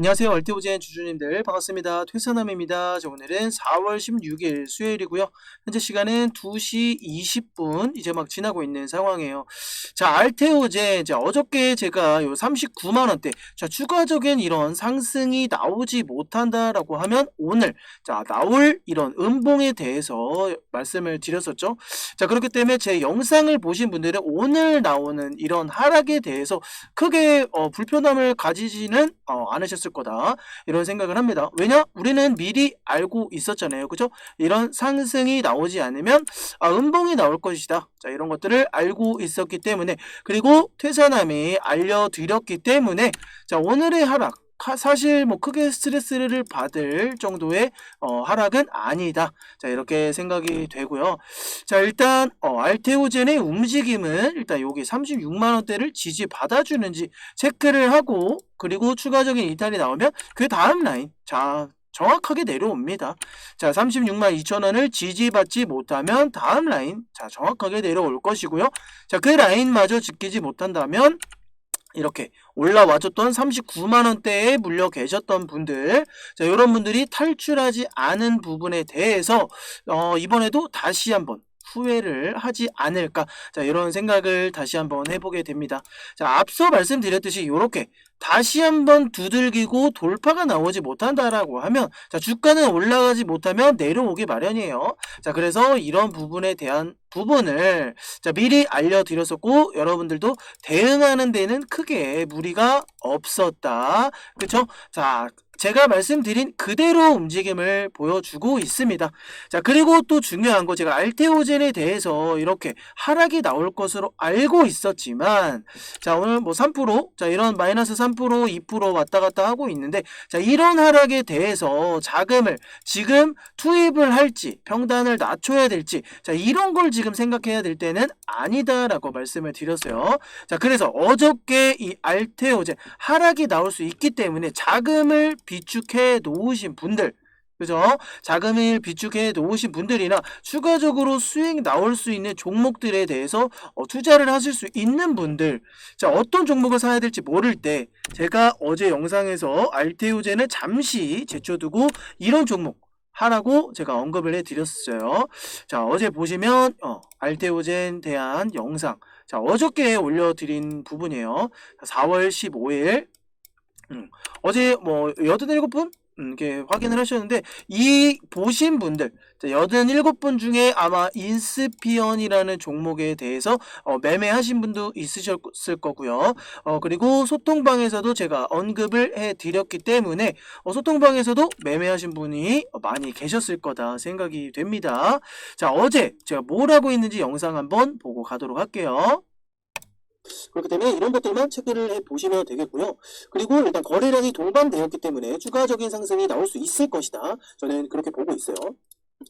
안녕하세요. 얼티오젠 주주님들 반갑습니다. 퇴사남입니다. 자, 오늘은 4월 16일 수요일이고요. 현재 시간은 2시 20분 이제 막 지나고 있는 상황이에요. 자, 알테오젠 자, 어저께 제가 요 39만 원대 자, 추가적인 이런 상승이 나오지 못한다라고 하면 오늘 자, 나올 이런 음봉에 대해서 말씀을 드렸었죠. 자, 그렇기 때문에 제 영상을 보신 분들은 오늘 나오는 이런 하락에 대해서 크게 어, 불편함을 가지지는 어, 않으셨을 거다 이런 생각을 합니다. 왜냐? 우리는 미리 알고 있었잖아요. 그죠? 이런 상승이 나오지 않으면 아, 음봉이 나올 것이다. 자, 이런 것들을 알고 있었기 때문에 그리고 퇴사남이 알려드렸기 때문에 자, 오늘의 하락 하- 사실 뭐 크게 스트레스를 받을 정도의 어, 하락은 아니다. 자 이렇게 생각이 되고요. 자 일단 어, 알테오젠의 움직임은 일단 여기 36만 원대를 지지 받아주는지 체크를 하고 그리고 추가적인 이탈이 나오면 그 다음 라인 자 정확하게 내려옵니다. 자 36만 2천 원을 지지받지 못하면 다음 라인 자 정확하게 내려올 것이고요. 자 그 라인마저 지키지 못한다면 이렇게 올라와줬던 39만 원대에 물려 계셨던 분들, 자 이런 분들이 탈출하지 않은 부분에 대해서 어, 이번에도 다시 한번 후회를 하지 않을까, 자 이런 생각을 다시 한번 해보게 됩니다. 자 앞서 말씀드렸듯이 이렇게 다시 한번 두들기고 돌파가 나오지 못한다라고 하면 자 주가는 올라가지 못하면 내려오기 마련이에요. 자 그래서 이런 부분에 대한 부분을 자 미리 알려드렸었고 여러분들도 대응하는 데는 크게 무리가 없었다. 그쵸? 자 제가 말씀드린 그대로 움직임을 보여주고 있습니다. 자 그리고 또 중요한 거 제가 알테오젠에 대해서 이렇게 하락이 나올 것으로 알고 있었지만 자 오늘 뭐 3%자 이런 마이너스 3% 2% 왔다 갔다 하고 있는데 자 이런 하락에 대해서 자금을 지금 투입을 할지 평단을 낮춰야 될지 자 이런 걸 지금 생각해야 될 때는 아니다라고 말씀을 드렸어요. 자 그래서 어저께 이 알테오젠 하락이 나올 수 있기 때문에 자금을 비축해 놓으신 분들 그죠? 자금을 비축해 놓으신 분들이나 추가적으로 수익 나올 수 있는 종목들에 대해서 어, 투자를 하실 수 있는 분들 자 어떤 종목을 사야 될지 모를 때 제가 어제 영상에서 알테오젠을 잠시 제쳐두고 이런 종목 하라고 제가 언급을 해드렸어요. 자 어제 보시면 어, 알테오젠 대한 영상 자 어저께 올려드린 부분이에요. 4월 15일 음, 어제 뭐 87분 음, 이렇게 확인을 하셨는데 이 보신 분들 87분 중에 아마 인스피언이라는 종목에 대해서 어, 매매하신 분도 있으셨을 거고요. 어, 그리고 소통방에서도 제가 언급을 해드렸기 때문에 어, 소통방에서도 매매하신 분이 많이 계셨을 거다 생각이 됩니다. 자 어제 제가 뭘 하고 있는지 영상 한번 보고 가도록 할게요. 그렇기 때문에 이런 것들만 체크를 해 보시면 되겠고요. 그리고 일단 거래량이 동반되었기 때문에 추가적인 상승이 나올 수 있을 것이다. 저는 그렇게 보고 있어요.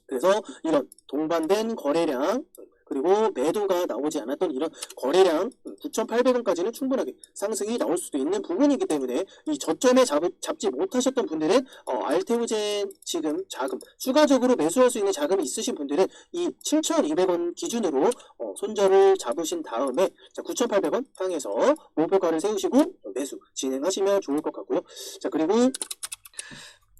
그래서 이런 동반된 거래량 그리고 매도가 나오지 않았던 이런 거래량 9,800원까지는 충분하게 상승이 나올 수도 있는 부분이기 때문에 이 저점에 잡, 잡지 못하셨던 분들은 어, 알테오젠 지금 자금 추가적으로 매수할 수 있는 자금이 있으신 분들은 이 7,200원 기준으로 어, 손절을 잡으신 다음에 자, 9,800원 향해서 목표가를 세우시고 매수 진행하시면 좋을 것 같고요. 자 그리고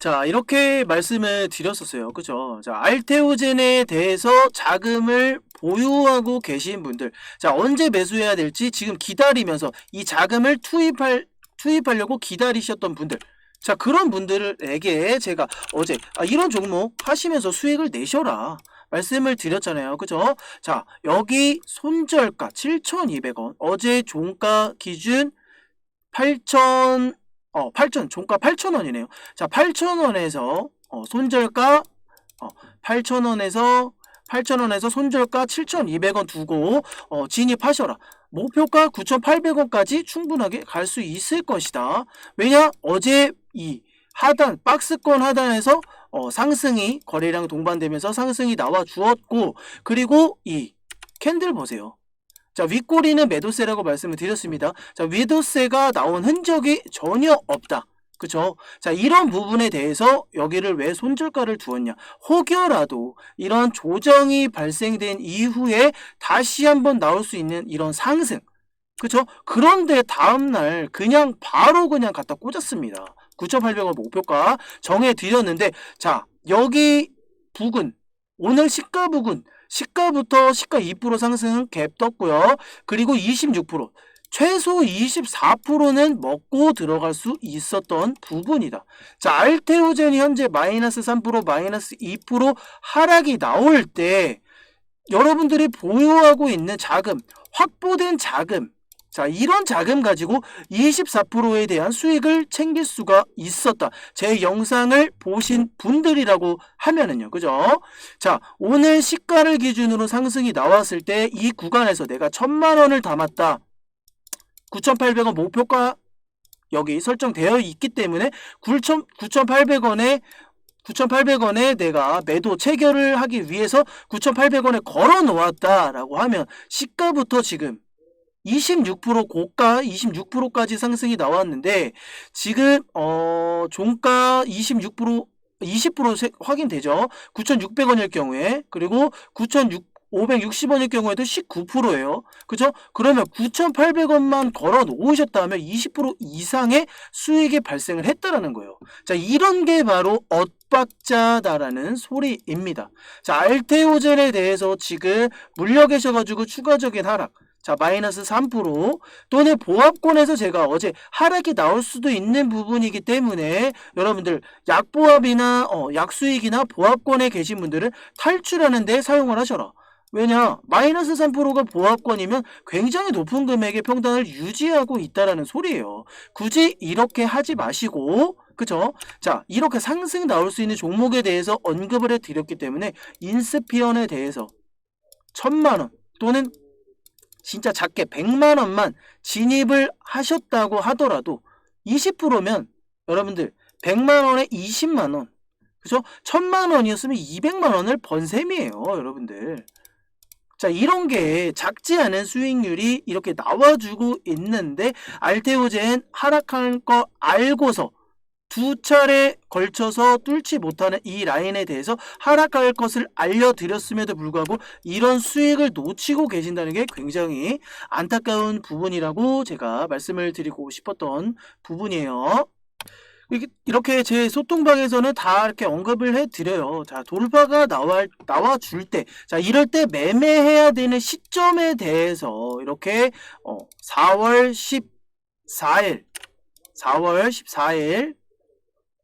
자, 이렇게 말씀을 드렸었어요. 그죠? 자, 알테오젠에 대해서 자금을 보유하고 계신 분들. 자, 언제 매수해야 될지 지금 기다리면서 이 자금을 투입할, 투입하려고 기다리셨던 분들. 자, 그런 분들에게 제가 어제 아, 이런 종목 하시면서 수익을 내셔라. 말씀을 드렸잖아요. 그죠? 자, 여기 손절가 7,200원. 어제 종가 기준 8,000 어, 8천, 종가 8,000원이네요. 자, 8,000원에서, 어, 손절가, 어, 8,000원에서, 8,000원에서 손절가 7,200원 두고, 어, 진입하셔라. 목표가 9,800원까지 충분하게 갈 수 있을 것이다. 왜냐? 어제 이 하단, 박스권 하단에서, 어, 상승이, 거래량 동반되면서 상승이 나와 주었고, 그리고 이 캔들 보세요. 자, 윗꼬리는 매도세라고 말씀을 드렸습니다. 자, 매도세가 나온 흔적이 전혀 없다. 그쵸? 자, 이런 부분에 대해서 여기를 왜 손절가를 두었냐? 혹여라도 이런 조정이 발생된 이후에 다시 한번 나올 수 있는 이런 상승. 그쵸? 그런데 다음날 그냥 바로 그냥 갖다 꽂았습니다. 9,800원 목표가 정해드렸는데 자 여기 부근 오늘 시가 부근 시가부터 시가 2% 상승 갭 떴고요. 그리고 26% 최소 24%는 먹고 들어갈 수 있었던 부분이다. 자, 알테오젠이 현재 마이너스 3% 마이너스 2% 하락이 나올 때 여러분들이 보유하고 있는 자금, 확보된 자금, 자, 이런 자금 가지고 24%에 대한 수익을 챙길 수가 있었다. 제 영상을 보신 분들이라고 하면은요. 그죠? 자, 오늘 시가를 기준으로 상승이 나왔을 때 이 구간에서 내가 천만 원을 담았다. 9,800원 목표가 여기 설정되어 있기 때문에 9,000, 9,800원에 9,800원에 내가 매도 체결을 하기 위해서 9,800원에 걸어 놓았다라고 하면 시가부터 지금 26% 고가 26%까지 상승이 나왔는데 지금 어 종가 26% 20% 세- 확인되죠. 9,600원일 경우에 그리고 9,560원일 경우에도 19%예요. 그죠? 그러면 9,800원만 걸어 놓으셨다면 20% 이상의 수익이 발생을 했다라는 거예요. 자, 이런 게 바로 엇박자다라는 소리입니다. 자, 알테오젠에 대해서 지금 물려 계셔가지고 추가적인 하락. 자, 마이너스 3% 또는 보합권에서 제가 어제 하락이 나올 수도 있는 부분이기 때문에 여러분들 약보합이나 어, 약수익이나 보합권에 계신 분들은 탈출하는 데 사용을 하셔라. 왜냐? 마이너스 3%가 보합권이면 굉장히 높은 금액의 평단을 유지하고 있다라는 소리예요. 굳이 이렇게 하지 마시고 그죠? 자, 이렇게 상승 나올 수 있는 종목에 대해서 언급을 해드렸기 때문에 인스피언에 대해서 천만 원 또는 진짜 작게 100만 원만 진입을 하셨다고 하더라도 20%면 여러분들 100만 원에 20만 원 그죠? 1000만 원이었으면 200만 원을 번 셈이에요, 여러분들. 자, 이런 게 작지 않은 수익률이 이렇게 나와주고 있는데 알테오젠 하락한 거 알고서 두 차례 걸쳐서 뚫지 못하는 이 라인에 대해서 하락할 것을 알려드렸음에도 불구하고 이런 수익을 놓치고 계신다는 게 굉장히 안타까운 부분이라고 제가 말씀을 드리고 싶었던 부분이에요. 이렇게 제 소통방에서는 다 이렇게 언급을 해드려요. 자, 돌파가 나와, 나와줄 때, 자, 이럴 때 매매해야 되는 시점에 대해서 이렇게, 어, 4월 14일, 4월 14일,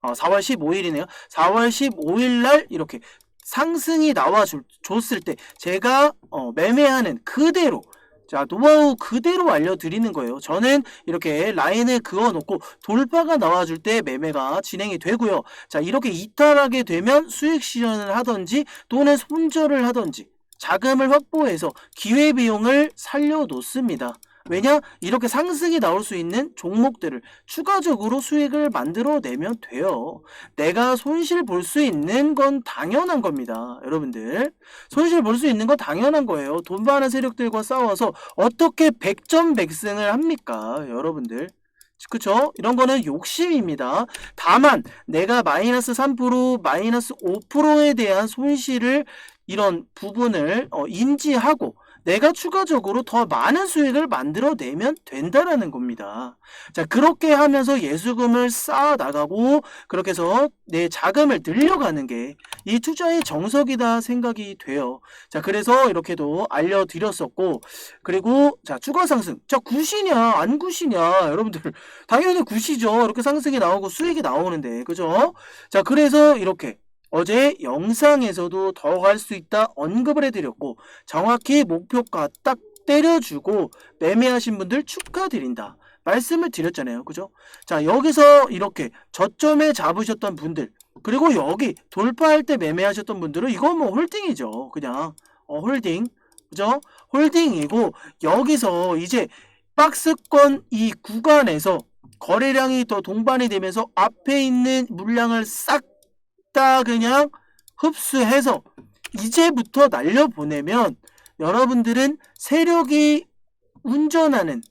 어, 4월 15일이네요. 4월 15일 날 이렇게 상승이 나와 줄- 줬을 때 제가 어, 매매하는 그대로 자 노하우 그대로 알려드리는 거예요. 저는 이렇게 라인을 그어놓고 돌파가 나와줄 때 매매가 진행이 되고요. 자 이렇게 이탈하게 되면 수익 실현을 하던지 또는 손절을 하던지 자금을 확보해서 기회비용을 살려놓습니다. 왜냐? 이렇게 상승이 나올 수 있는 종목들을 추가적으로 수익을 만들어내면 돼요. 내가 손실 볼 수 있는 건 당연한 겁니다. 여러분들. 손실 볼 수 있는 건 당연한 거예요. 돈 많은 세력들과 싸워서 어떻게 백전백승을 합니까? 여러분들. 그쵸? 이런 거는 욕심입니다. 다만 내가 마이너스 3% 마이너스 5%에 대한 손실을 이런 부분을 어, 인지하고 내가 추가적으로 더 많은 수익을 만들어내면 된다라는 겁니다. 자, 그렇게 하면서 예수금을 쌓아 나가고 그렇게 해서 내 자금을 늘려가는 게 이 투자의 정석이다 생각이 돼요. 자, 그래서 이렇게도 알려드렸었고, 그리고 자, 추가 상승. 자, 굿이냐, 안 굿이냐, 여러분들. 당연히 굿이죠. 이렇게 상승이 나오고 수익이 나오는데, 그죠? 자, 그래서 이렇게 어제 영상에서도 더 갈 수 있다 언급을 해드렸고, 정확히 목표가 딱 때려주고 매매하신 분들 축하드린다. 말씀을 드렸잖아요. 그죠? 자, 여기서 이렇게 저점에 잡으셨던 분들, 그리고 여기 돌파할 때 매매하셨던 분들은 이건 뭐 홀딩이죠. 그냥, 어, 홀딩. 그죠? 홀딩이고, 여기서 이제 박스권 이 구간에서 거래량이 더 동반이 되면서 앞에 있는 물량을 싹 다 그냥 흡수해서 이제부터 날려보내면 여러분들은 세력이 운전하는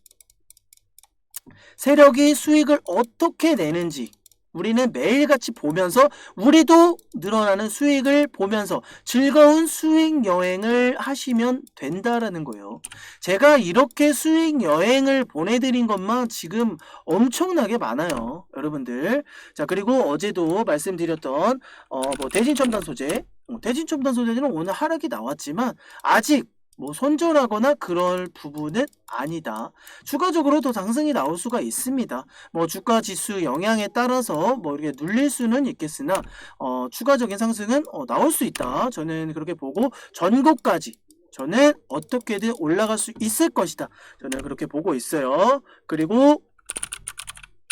세력이 수익을 어떻게 내는지 우리는 매일같이 보면서 우리도 늘어나는 수익을 보면서 즐거운 수익 여행을 하시면 된다라는 거예요. 제가 이렇게 수익 여행을 보내드린 것만 지금 엄청나게 많아요. 여러분들. 자, 그리고 어제도 말씀드렸던, 어, 뭐, 대진첨단 소재. 어, 대진 첨단 소재는 오늘 하락이 나왔지만, 아직 뭐 손절하거나 그럴 부분은 아니다. 추가적으로 더 상승이 나올 수가 있습니다. 뭐 주가 지수 영향에 따라서 뭐 이렇게 눌릴 수는 있겠으나 어, 추가적인 상승은 어, 나올 수 있다. 저는 그렇게 보고 전고까지 저는 어떻게든 올라갈 수 있을 것이다. 저는 그렇게 보고 있어요. 그리고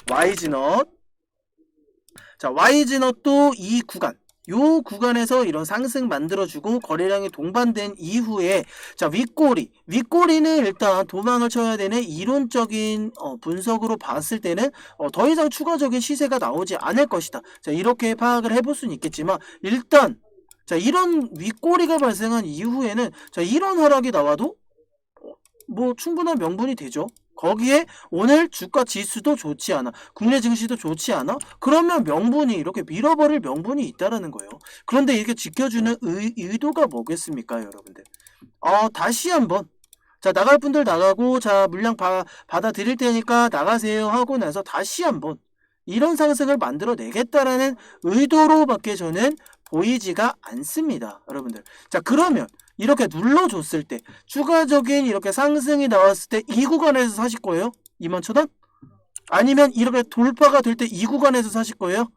YG넛 자 YG넛도 이 구간 요 구간에서 이런 상승 만들어주고 거래량이 동반된 이후에 자 윗꼬리. 윗꼬리는 일단 도망을 쳐야 되는 이론적인 어, 분석으로 봤을 때는 어, 더 이상 추가적인 시세가 나오지 않을 것이다. 자 이렇게 파악을 해볼 수는 있겠지만 일단 자 이런 윗꼬리가 발생한 이후에는 자 이런 하락이 나와도 어, 뭐 충분한 명분이 되죠 거기에 오늘 주가 지수도 좋지 않아. 국내 증시도 좋지 않아? 그러면 명분이 이렇게 밀어버릴 명분이 있다라는 거예요. 그런데 이게 지켜주는 의, 의도가 뭐겠습니까, 여러분들? 어, 다시 한번. 자, 나갈 분들 나가고, 자, 물량 바, 받아들일 테니까 나가세요 하고 나서 다시 한번 이런 상승을 만들어내겠다라는 의도로밖에 저는 보이지가 않습니다, 여러분들. 자, 그러면 이렇게 눌러줬을 때 추가적인 이렇게 상승이 나왔을 때 이 구간에서 사실 거예요? 2만 천원? 아니면 이렇게 돌파가 될 때 이 구간에서 사실 거예요?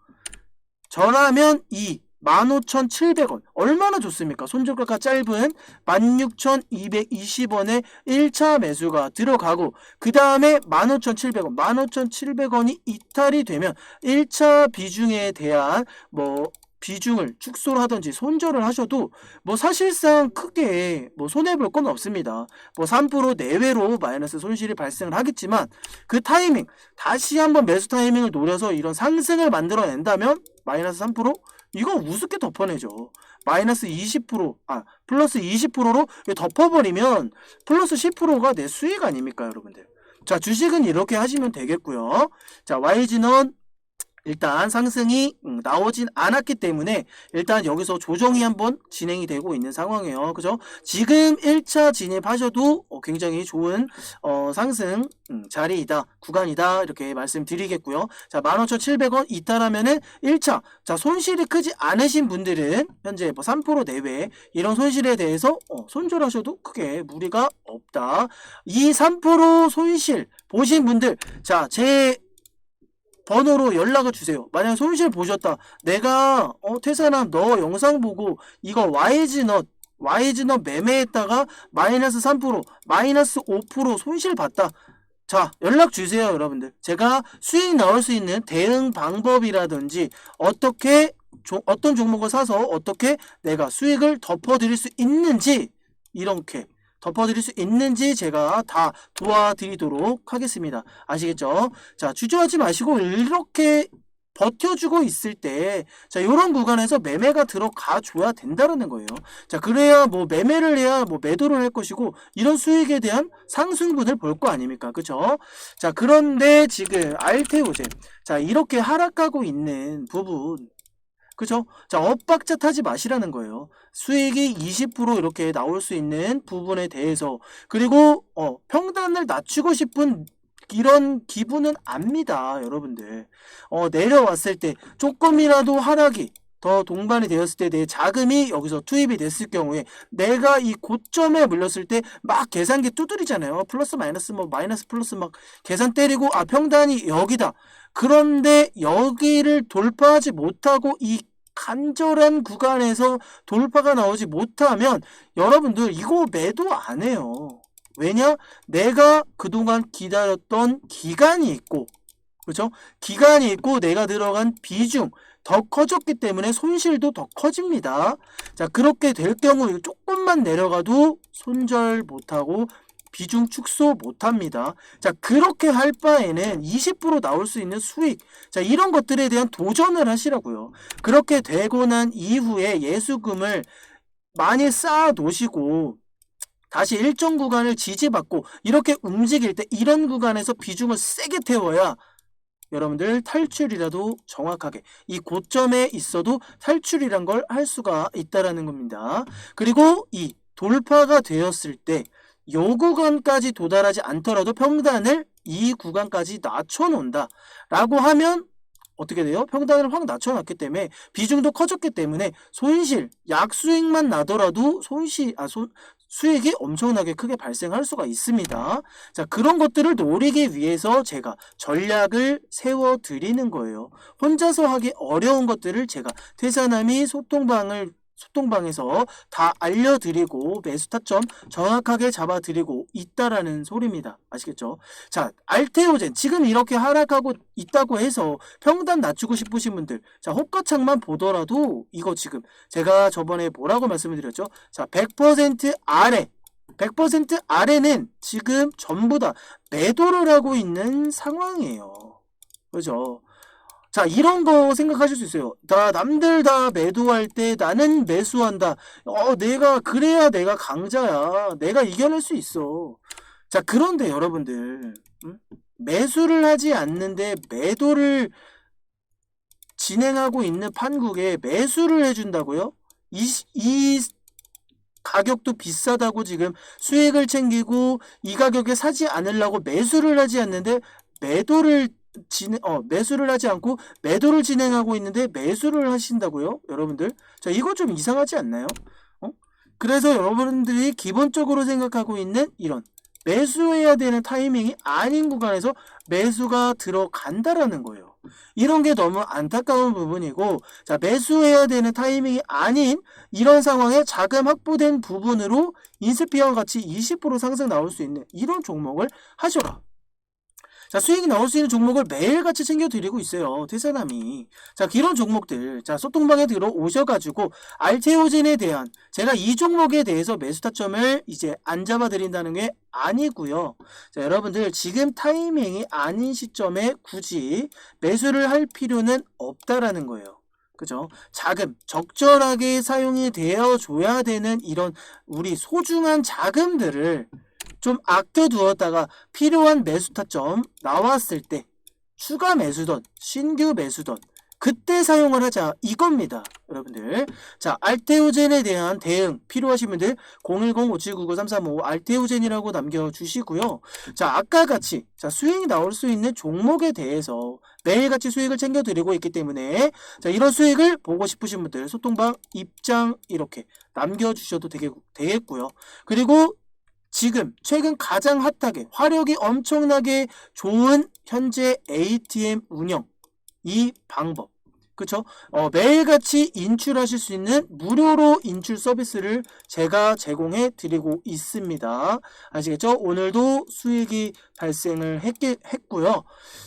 저라면 이 15,700원 얼마나 좋습니까? 손절가가 짧은 16,220원에 1차 매수가 들어가고 그 다음에 15,700원 15,700원이 이탈이 되면 1차 비중에 대한 뭐 비중을 축소를 하든지 손절을 하셔도 뭐 사실상 크게 뭐 손해볼 건 없습니다. 뭐 3% 내외로 마이너스 손실이 발생을 하겠지만 그 타이밍 다시 한번 매수 타이밍을 노려서 이런 상승을 만들어낸다면 마이너스 3% 이거 우습게 덮어내죠. 마이너스 20%, 아, 플러스 20%로 덮어버리면 플러스 10%가 내 수익 아닙니까, 여러분들? 자, 주식은 이렇게 하시면 되겠고요. 자, YG는 일단 상승이 음, 나오진 않았기 때문에 일단 여기서 조정이 한번 진행이 되고 있는 상황이에요. 그죠? 지금 1차 진입하셔도 어, 굉장히 좋은 어, 상승 음, 자리이다. 구간이다. 이렇게 말씀드리겠고요. 자, 15,700원 이탈하면은 1차. 자, 손실이 크지 않으신 분들은 현재 뭐 3% 내외 이런 손실에 대해서 어, 손절하셔도 크게 무리가 없다. 이 3% 손실 보신 분들 자, 제 번호로 연락을 주세요. 만약 손실 보셨다. 내가 어 태산아 너 영상 보고 이거 YG넛 YG넛 매매했다가 마이너스 3% 마이너스 5% 손실 봤다. 자 연락 주세요 여러분들. 제가 수익 나올 수 있는 대응 방법이라든지 어떻게 조, 어떤 종목을 사서 어떻게 내가 수익을 덮어 드릴 수 있는지 이렇게 덮어드릴 수 있는지 제가 다 도와드리도록 하겠습니다. 아시겠죠? 자, 주저하지 마시고 이렇게 버텨주고 있을 때, 자, 요런 구간에서 매매가 들어가 줘야 된다는 거예요. 자, 그래야 뭐 매매를 해야 뭐 매도를 할 것이고, 이런 수익에 대한 상승분을 볼 거 아닙니까? 그쵸? 자, 그런데 지금 알테오젠. 자, 이렇게 하락하고 있는 부분, 그죠? 자, 엇박자 타지 마시라는 거예요. 수익이 20% 이렇게 나올 수 있는 부분에 대해서 그리고 어, 평단을 낮추고 싶은 이런 기분은 압니다, 여러분들. 어, 내려왔을 때 조금이라도 하락이 더 동반이 되었을 때내 자금이 여기서 투입이 됐을 경우에 내가 이 고점에 물렸을 때 막 계산기 두드리잖아요. 플러스 마이너스 뭐 마이너스 플러스 막 계산 때리고 아 평단이 여기다. 그런데 여기를 돌파하지 못하고 이 간절한 구간에서 돌파가 나오지 못하면 여러분들 이거 매도 안 해요. 왜냐? 내가 그동안 기다렸던 기간이 있고 그렇죠? 기간이 있고 내가 들어간 비중 더 커졌기 때문에 손실도 더 커집니다. 자, 그렇게 될 경우 조금만 내려가도 손절 못하고 비중 축소 못합니다. 자, 그렇게 할 바에는 20% 나올 수 있는 수익, 자, 이런 것들에 대한 도전을 하시라고요. 그렇게 되고 난 이후에 예수금을 많이 쌓아 놓으시고, 다시 일정 구간을 지지받고, 이렇게 움직일 때 이런 구간에서 비중을 세게 태워야 여러분들 탈출이라도 정확하게 이 고점에 있어도 탈출이란 걸 할 수가 있다라는 겁니다. 그리고 이 돌파가 되었을 때 요 구간까지 도달하지 않더라도 평단을 이 구간까지 낮춰놓는다 라고 하면 어떻게 돼요? 평단을 확 낮춰놨기 때문에 비중도 커졌기 때문에 손실, 약수익만 나더라도 손실, 아, 손, 수익이 엄청나게 크게 발생할 수가 있습니다. 자, 그런 것들을 노리기 위해서 제가 전략을 세워 드리는 거예요. 혼자서 하기 어려운 것들을 제가 퇴사남이 소통방을 소통방에서 다 알려드리고 매수 타점 정확하게 잡아드리고 있다라는 소리입니다. 아시겠죠? 자, 알테오젠 지금 이렇게 하락하고 있다고 해서 평단 낮추고 싶으신 분들 자, 호가창만 보더라도 이거 지금 제가 저번에 뭐라고 말씀을 드렸죠? 자, 100% 아래 100% 아래는 지금 전부 다 매도를 하고 있는 상황이에요. 그죠? 자, 이런 거 생각하실 수 있어요. 다, 남들 다 매도할 때 나는 매수한다. 어, 내가, 그래야 내가 강자야. 내가 이겨낼 수 있어. 자, 그런데 여러분들, 음? 매수를 하지 않는데 매도를 진행하고 있는 판국에 매수를 해준다고요? 이, 이 가격도 비싸다고 지금 수익을 챙기고 이 가격에 사지 않으려고 매수를 하지 않는데 매도를 진행, 어, 매수를 하지 않고 매도를 진행하고 있는데 매수를 하신다고요? 여러분들? 자, 이거 좀 이상하지 않나요? 어? 그래서 여러분들이 기본적으로 생각하고 있는 이런 매수해야 되는 타이밍이 아닌 구간에서 매수가 들어간다라는 거예요. 이런 게 너무 안타까운 부분이고, 자, 매수해야 되는 타이밍이 아닌 이런 상황에 자금 확보된 부분으로 인스피어와 같이 20% 상승 나올 수 있는 이런 종목을 하셔라. 자, 수익이 나올 수 있는 종목을 매일같이 챙겨드리고 있어요. 퇴사남이. 자, 이런 종목들. 자, 소통방에 들어오셔가지고, 알테오젠에 대한, 제가 이 종목에 대해서 매수 타점을 이제 안 잡아드린다는 게 아니고요 자, 여러분들, 지금 타이밍이 아닌 시점에 굳이 매수를 할 필요는 없다라는 거예요. 그죠? 자금, 적절하게 사용이 되어 줘야 되는 이런 우리 소중한 자금들을 좀 아껴두었다가 필요한 매수 타점 나왔을 때 추가 매수던 신규 매수던 그때 사용을 하자 이겁니다 여러분들. 자 알테오젠에 대한 대응 필요하신 분들 010-5799-335 알테오젠이라고 남겨주시고요. 자 아까 같이 자 수익이 나올 수 있는 종목에 대해서 매일같이 수익을 챙겨드리고 있기 때문에 자 이런 수익을 보고 싶으신 분들 소통방 입장 이렇게 남겨주셔도 되겠, 되겠고요. 그리고 지금 최근 가장 핫하게 화력이 엄청나게 좋은 현재 ATM 운영 이 방법 그쵸? 어, 매일같이 인출하실 수 있는 무료로 인출 서비스를 제가 제공해 드리고 있습니다. 아시겠죠? 오늘도 수익이 발생을 했게, 했고요.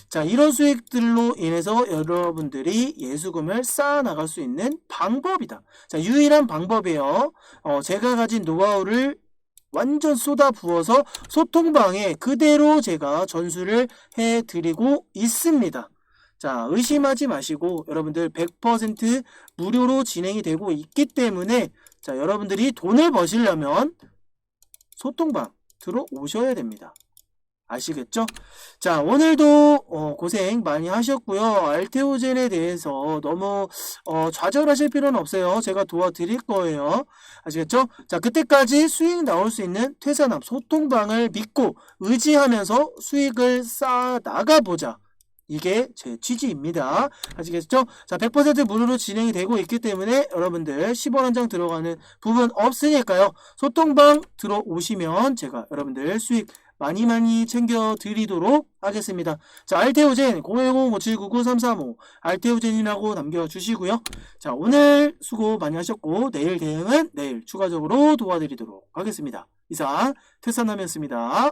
자, 이런 수익들로 인해서 여러분들이 예수금을 쌓아 나갈 수 있는 방법이다. 자, 유일한 방법이에요. 어, 제가 가진 노하우를 완전 쏟아 부어서 소통방에 그대로 제가 전수를 해드리고 있습니다. 자, 의심하지 마시고 여러분들 100% 무료로 진행이 되고 있기 때문에 자, 여러분들이 돈을 버시려면 소통방 들어오셔야 됩니다. 아시겠죠? 자, 오늘도 어, 고생 많이 하셨고요. 알테오젠에 대해서 너무 어, 좌절하실 필요는 없어요. 제가 도와드릴 거예요. 아시겠죠? 자, 그때까지 수익 나올 수 있는 퇴사남 소통방을 믿고 의지하면서 수익을 쌓아 나가보자. 이게 제 취지입니다. 아시겠죠? 자, 100% 무료로 진행이 되고 있기 때문에 여러분들 10원 한 장 들어가는 부분 없으니까요. 소통방 들어오시면 제가 여러분들 수익 많이 많이 챙겨 드리도록 하겠습니다. 자, 알테오젠 010-5799-335 알테오젠이라고 남겨주시고요. 자, 오늘 수고 많이 하셨고 내일 대응은 내일 추가적으로 도와드리도록 하겠습니다. 이상 태산남이었습니다.